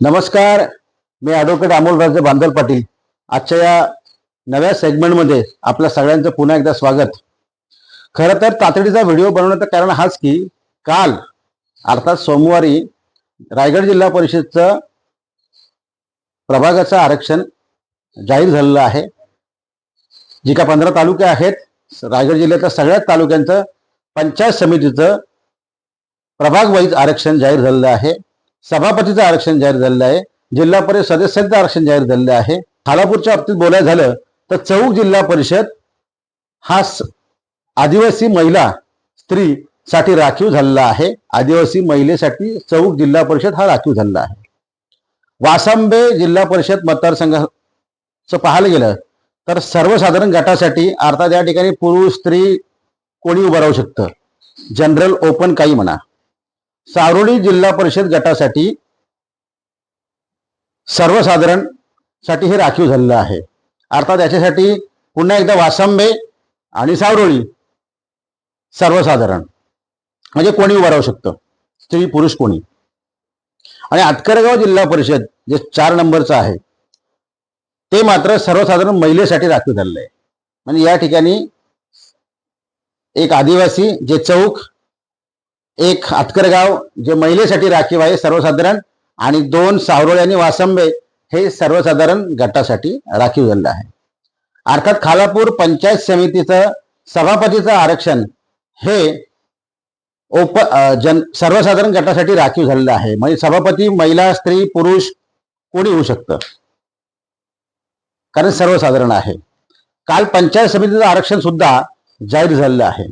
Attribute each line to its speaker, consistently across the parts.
Speaker 1: नमस्कार मी ॲडव्होकेट अमोल राजे बांदल पाटील. आजच्या या नव्या सेगमेंटमध्ये आपल्या सगळ्यांचं पुन्हा एकदा स्वागत. खरं तर तातडीचा व्हिडिओ बनवण्याचं कारण हाच की काल अर्थात सोमवारी रायगड जिल्हा परिषदचं प्रभागाचं आरक्षण जाहीर झालेलं आहे. जी का पंधरा तालुके आहेत रायगड जिल्ह्यातल्या सगळ्याच तालुक्यांचं पंचायत समितीचं प्रभाग वाईज आरक्षण जाहीर झालेलं आहे. सभापतीचं आरक्षण जाहीर झालेलं आहे जिल्हा परिषद सदस्यांचं आरक्षण जाहीर झालेलं आहे. खालापूरच्या बाबतीत बोलायचं झालं तर चौक जिल्हा परिषद हा स- आदिवासी महिला स्त्री साठी राखीव झालेला आहे. आदिवासी महिलेसाठी चौक जिल्हा परिषद हा राखीव झालेला आहे. वासांबे जिल्हा परिषद मतदारसंघाचं पाहायला गेलं तर सर्वसाधारण गटासाठी अर्थात या ठिकाणी पुरुष स्त्री कोणी उभं राहू शकतं? जनरल ओपन काही म्हणा. सारोली जिल्हा परिषद गटासाठी सर्वसाधारणसाठी हे राखीव झालेलं आहे. अर्थात याच्यासाठी पुन्हा एकदा वासंबे आणि सावरोळी सर्वसाधारण. म्हणजे कोणी उभं राहू शकतं? स्त्री पुरुष कोणी? आणि आटकरगाव जिल्हा परिषद जे चार नंबरचं आहे ते मात्र सर्वसाधारण महिलेसाठी राखीव झालेलं आहे. म्हणजे या ठिकाणी एक आदिवासी जे चौक एक हातकरगाव जे महिलेसाठी राखीव आहे सर्वसाधारण आणि दोन सावरोळे आणि वासंबे हे सर्वसाधारण गटासाठी राखीव झालेलं आहे. अर्थात खालापूर पंचायत समितीचं सभापतीचं आरक्षण हे ओप जन सर्वसाधारण गटासाठी राखीव झालेलं आहे. म्हणजे सभापती महिला स्त्री पुरुष कोणी होऊ शकतं? कारण सर्वसाधारण आहे. काल पंचायत समितीचं आरक्षण सुद्धा जाहीर झालेलं आहे.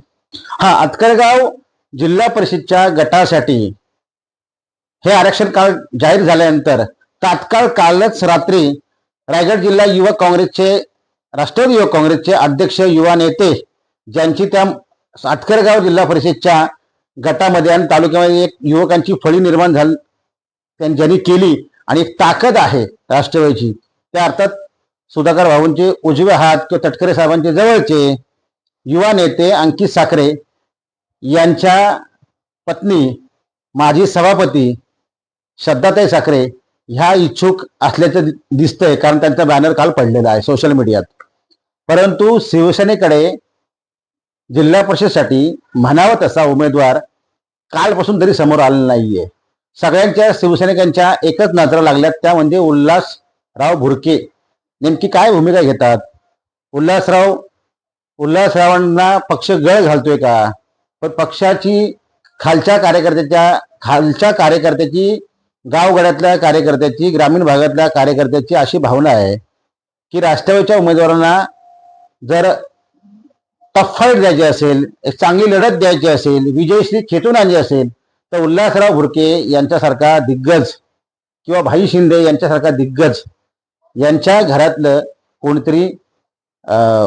Speaker 1: हा अतकरगाव जिल्हा परिषदच्या गटासाठी हे आरक्षण काल जाहीर झाल्यानंतर तात्काळ कालच रात्री रायगड जिल्हा युवक काँग्रेसचे राष्ट्रवादी युवक काँग्रेसचे अध्यक्ष युवा नेते ज्यांची त्या सातकरगाव जिल्हा परिषदच्या गटामध्ये आणि तालुक्यामध्ये एक युवकांची फळी निर्माण झाली ज्यांनी केली आणि एक ताकद आहे राष्ट्रवादीची त्या अर्थात सुधाकर भाऊंचे उजवे हात किंवा तटकरे साहेबांचे जवळचे युवा नेते अंकित साखरे यांच्या पत्नी माजी सभापती श्रद्धाताई साखरे ह्या इच्छुक असल्याचं दि- दिसतंय कारण त्यांचा बॅनर काल पडलेला आहे सोशल मीडियात परंतु शिवसेनेकडे जिल्हा परिषदसाठी म्हणावा तसा उमेदवार कालपासून तरी समोर आलेला नाहीये. सगळ्यांच्या शिवसैनिकांच्या एकच नजरा लागल्यात त्या म्हणजे उल्हासराव भुरके. नेमकी काय भूमिका घेतात? उल्हासराव उल्हासरावांना पक्ष गळ घालतोय का? पण पक्षाची खालच्या कार्यकर्त्याच्या खालच्या कार्यकर्त्याची गावगड्यातल्या कार्यकर्त्याची ग्रामीण भागातल्या कार्यकर्त्याची अशी भावना आहे की राष्ट्रवादीच्या उमेदवारांना जर टफ फाईट द्यायची असेल एक चांगली लढत द्यायची असेल विजयश्री खेटून आणली असेल तर उल्हासराव भुरके यांच्यासारखा दिग्गज किंवा भाई शिंदे यांच्यासारखा दिग्गज यांच्या घरातलं कोणतरी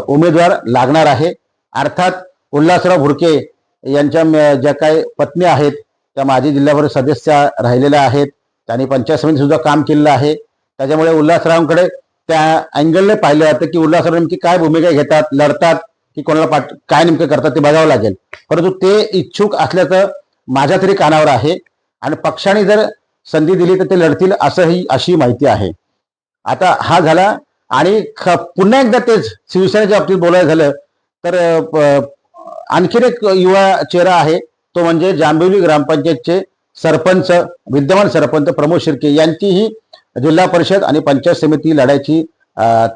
Speaker 1: उमेदवार लागणार आहे. अर्थात उल्हासराव भुरके यांच्या ज्या काही पत्नी आहेत त्या माजी जिल्हा परिषद सदस्य राहिलेल्या आहेत. त्यांनी पंचायत समिती सुद्धा काम केलेलं आहे. त्याच्यामुळे उल्हासरावांकडे त्या अँगलने पाहिलं जातं की उल्हासराव नेमकी काय भूमिका घेतात लढतात की कोणाला पाठ काय नेमकं करतात ते बघावं लागेल. परंतु ते इच्छुक असल्याचं माझ्या तरी कानावर आहे. आणि पक्षाने जर संधी दिली तर ते लढतील असंही अशी माहिती आहे. आता हा झाला आणि ख- पुन्हा एकदा तेच शिवसेनेच्या बाबतीत बोलायला झालं तर आणखीन एक युवा चेहरा आहे तो म्हणजे जांभिवली ग्रामपंचायतचे सरपंच विद्यमान सरपंच प्रमोद शिर्के यांचीही जिल्हा परिषद आणि पंचायत समिती लढायची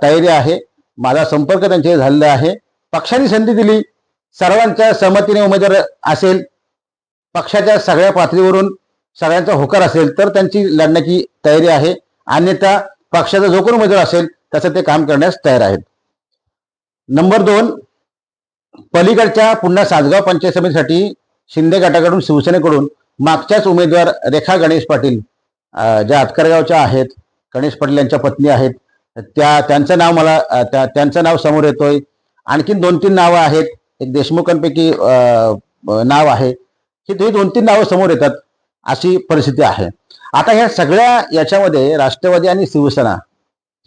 Speaker 1: तयारी आहे. माझा संपर्क त्यांचे झालेला आहे. पक्षाने संधी दिली. सर्वांच्या सहमतीने उमेदवार असेल. पक्षाच्या सगळ्या पातळीवरून सगळ्यांचा होकार असेल तर त्यांची लढण्याची तयारी आहे. अन्यथा पक्षाचा जो कोण उमेदवार असेल त्याचं ते काम करण्यास तयार आहेत. नंबर दोन पलीकडच्या पुन्हा सासगाव पंचायत समितीसाठी शिंदे गटाकडून शिवसेनेकडून मागच्याच उमेदवार रेखा गणेश पाटील ज्या आतकरगावच्या आहेत गणेश पाटील यांच्या पत्नी आहेत त्या त्यांचं नाव मला त्या- त्यांचं नाव समोर येतोय. आणखीन दोन तीन नावं आहेत एक देशमुखांपैकी नाव आहे. ही ही दोन तीन नावं समोर येतात अशी परिस्थिती आहे. आता ह्या सगळ्या याच्यामध्ये राष्ट्रवादी आणि शिवसेना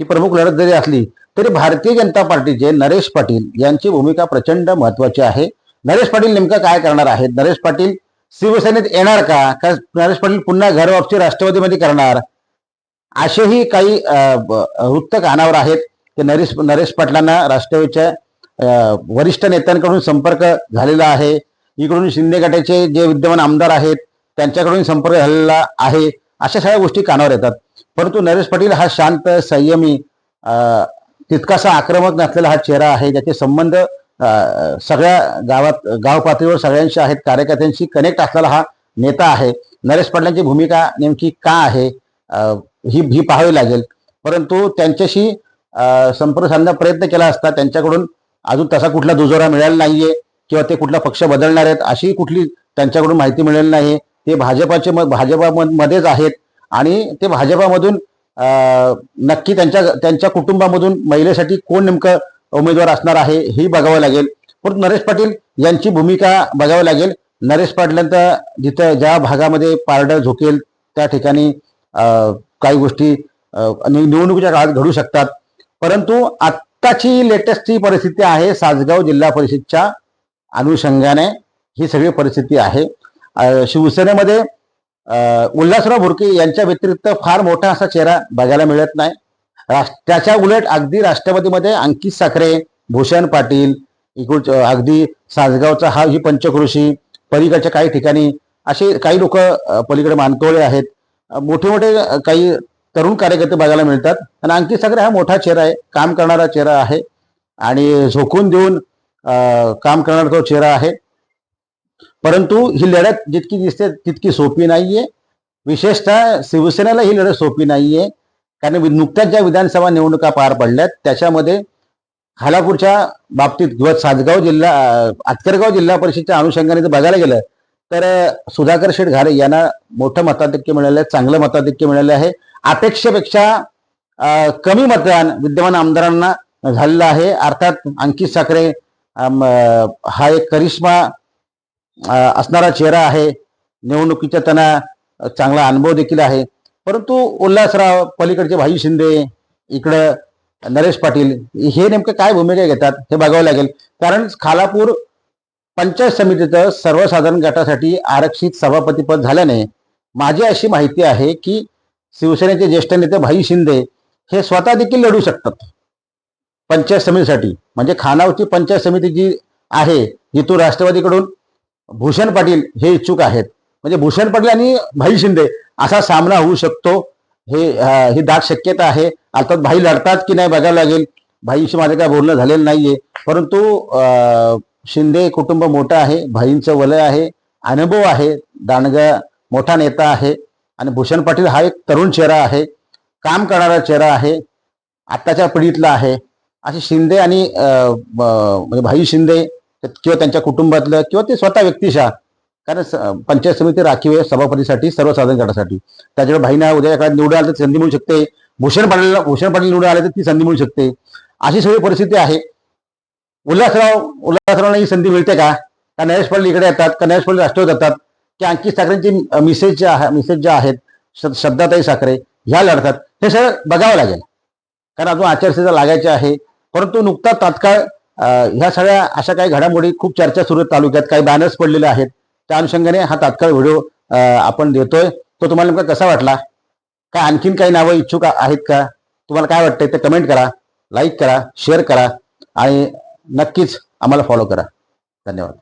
Speaker 1: ही प्रमुख लढत जरी असली तरी भारतीय जनता पार्टीचे नरेश पाटील यांची भूमिका प्रचंड महत्वाची आहे. नरेश पाटील नेमकं काय करणार आहेत? नरेश पाटील शिवसेनेत येणार का? का नरेश पाटील पुन्हा घरवापसी राष्ट्रवादीमध्ये करणार? असेही काही वृत्त कानावर आहेत की नरेश नरेश पाटलांना राष्ट्रवादीच्या वरिष्ठ नेत्यांकडून संपर्क झालेला आहे. इकडून शिंदे गटाचे जे विद्यमान आमदार आहेत त्यांच्याकडून संपर्क झालेला आहे. अशा सगळ्या गोष्टी कानावर येतात. परंतु नरेश पाटील हा शांत संयमी तितकासा आक्रमक नसलेला हा चेहरा आहे ज्याचे संबंध सगळ्या गावात गाव पातळीवर सगळ्यांशी आहेत कार्यकर्त्यांशी कनेक्ट असलेला हा नेता आहे. नरेश पाटलांची भूमिका नेमकी का आहे? ही ही पाहावी लागेल. परंतु त्यांच्याशी संपर्क साधण्याचा प्रयत्न केला असता त्यांच्याकडून अजून तसा कुठला दुजोरा मिळाला नाहीये किंवा ते कुठला पक्ष बदलणार आहेत अशी कुठली त्यांच्याकडून माहिती मिळेल नाही ते भाजपाचे म- भाजपामध्येच आहेत आणि ते भाजपामधून नक्की त्यांच्या त्यांच्या कुटुंबामधून महिलेसाठी कोण नेमकं उमेदवार असणार आहे ही बघावं लागेल. परंतु नरेश पाटील यांची भूमिका बघावी लागेल. नरेश पाटलांचा जिथं ज्या भागामध्ये पारडं झोकेल त्या ठिकाणी काही गोष्टी निवडणुकीच्या काळात घडू शकतात. परंतु आत्ताची लेटेस्टची परिस्थिती आहे सासगाव जिल्हा परिषदच्या अनुषंगाने ही सगळी परिस्थिती आहे. शिवसेनेमध्ये उल्हासराव भुरके यांच्या व्यतिरिक्त फार मोठा असा चेहरा बघायला मिळत नाही. राष्ट्र- त्याच्या उलट अगदी राष्ट्रवादीमध्ये अंकित साखरे भूषण पाटील इकडून अगदी सासगावचा हा ही पंचकृषी पलीकडच्या काही ठिकाणी असे काही लोक पलीकडे मानतोळे आहेत. मोठे मोठे काही तरुण कार्यकर्ते बघायला मिळतात. आणि अंकित साखरे हा मोठा चेहरा आहे काम करणारा चेहरा आहे. आणि झोकून देऊन काम करणारा तो चेहरा आहे. परंतु ही लढत जितकी दिसते तितकी सोपी नाहीये. विशेषतः शिवसेनेला ही लढत सोपी नाहीये. कारण नुकत्याच ज्या विधानसभा निवडणुका पार पडल्यात त्याच्यामध्ये खालापूरच्या बाबतीत किंवा सातगाव जिल्हा आतकरगाव जिल्हा परिषदच्या अनुषंगाने जर बघायला गेलं तर सुधाकर शेठ घारे यांना मोठं मताधिक्य मिळालं आहे चांगलं मताधिक्य मिळालं आहे. अपेक्षेपेक्षा कमी मतदान विद्यमान आमदारांना झालेलं आहे. अर्थात अंकित साखरे हा एक करिश्मा असणारा चेहरा आहे. निवडणुकीचा त्यांना चांगला अनुभव देखील आहे. परंतु उल्हासराव पलीकडचे भाई शिंदे इकडं नरेश पाटील हे नेमकं काय भूमिका घेतात हे बघावं लागेल. कारण खालापूर पंचायत समितीचं सर्वसाधारण गटासाठी आरक्षित सभापतीपद झाल्याने माझी अशी माहिती आहे की शिवसेनेचे ज्येष्ठ नेते भाई शिंदे हे स्वतः देखील लढू शकतात पंचायत समितीसाठी. म्हणजे खानावची पंचायत समिती जी आहे जिथून राष्ट्रवादीकडून भूषण पाटील हे इच्छुक आहेत. म्हणजे भूषण पाटील आणि भाई शिंदे असा सामना होऊ शकतो. हे ही दाट शक्यता आहे. अर्थात भाई लढतात की नाही बघायला लागेल. भाईशी माझं काय बोलणं झालेलं नाहीये. परंतु शिंदे कुटुंब मोठं आहे. भाईंचं वलय आहे. अनुभव आहे. दांडगा मोठा नेता आहे. आणि भूषण पाटील हा एक तरुण चेहरा आहे. काम करणारा चेहरा आहे. आत्ताच्या पिढीतला आहे. असे शिंदे आणि म्हणजे भाई शिंदे किंवा त्यांच्या कुटुंबातलं किंवा ते स्वतः व्यक्तिशा. कारण पंचायत समिती राखीव आहे सभापतीसाठी सर्वसाधारण गटासाठी. त्याच्यामुळे भाईना उद्या काळात निवडून आलं तर संधी मिळू शकते. भूषण पाटील भूषण पाटील निवडून आले तर ती संधी मिळू शकते. अशी सगळी परिस्थिती आहे. उल्हासराव उल्हासरावला ही संधी मिळते का? का नरेश पाटील इकडे येतात? का नरेश पाटील राष्ट्रवाद जातात की अंकित साखरेंची मिसेज ज्या आहे मिसेज ज्या आहेत श्रद्धाताई साखरे ह्या लढतात. हे सगळं बघावं लागेल. कारण अजून आचारसंहिता लागायची आहे. परंतु नुकता तात्काळ ह्या सगळ्या अशा काही घडामोडी खूप चर्चा सुरू तालुक्यात. काही बॅनर्स पडलेले आहेत. त्या अनुषंगाने हा तात्काळ व्हिडिओ आपण देतोय. तो तुम्हाला नेमका कसा वाटला? काय आणखीन काही नावं इच्छुक आहेत का? तुम्हाला काय वाटतंय ते कमेंट करा लाईक करा शेअर करा आणि नक्कीच आम्हाला फॉलो करा. धन्यवाद.